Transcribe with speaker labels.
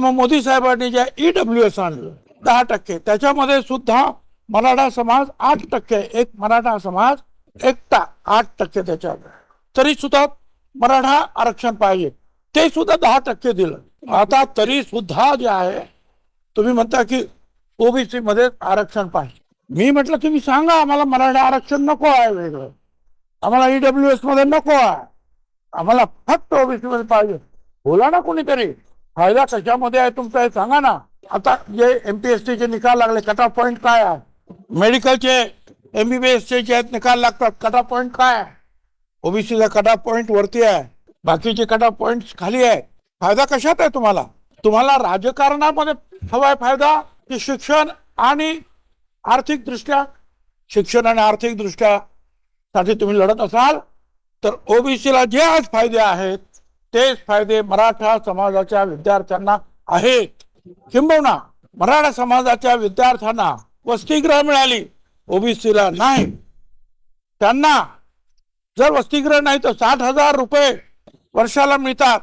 Speaker 1: मग मोदी साहेबांनी J W S आणलं दहा टक्के. त्याच्यामध्ये सुद्धा मराठा समाज आठ टक्के. एक मराठा समाज एकटा आठ टक्के त्याच्यात तरी सुद्धा मराठा आरक्षण पाहिजे. ते सुद्धा दहा टक्के दिलं. आता तरी सुद्धा जे आहे तुम्ही म्हणता की ओबीसी मध्ये आरक्षण पाहिजे. मी म्हटलं तुम्ही सांगा आम्हाला मराठा आरक्षण नको आहे वेगळं. आम्हाला ईडब्ल्यू एसमध्ये नको आहे. आम्हाला फक्त ओबीसी मध्ये पाहिजे. बोला ना कोणीतरी. फायदा कशामध्ये आहे तुमचा हे सांगा ना. आता जे एम पी एस टीचे निकाल लागले कट ऑफ पॉईंट काय आहे? मेडिकलचे एम बी चे जे आहेत निकाल लागतात कट ऑफ पॉईंट काय आहे? ओबीसीचा कट ऑफ पॉईंट वरती आहे. बाकीचे कट ऑफ पॉईंट खाली आहे फायदा कशात आहे तुम्हाला? तुम्हाला राजकारणामध्ये हवाय फायदा की शिक्षण आणि आर्थिक दृष्ट्या? शिक्षण आणि आर्थिक दृष्ट्या साठी तुम्ही लढत असाल तर ओबीसीला जे आज फायदे आहेत तेच फायदे मराठा समाजाच्या विद्यार्थ्यांना आहेत. किंबहुना मराठा समाजाच्या विद्यार्थ्यांना वसतिगृह मिळाली ओबीसीला नाही. त्यांना जर वसतिगृह नाही तर साठ हजार रुपये वर्षाला मिळतात.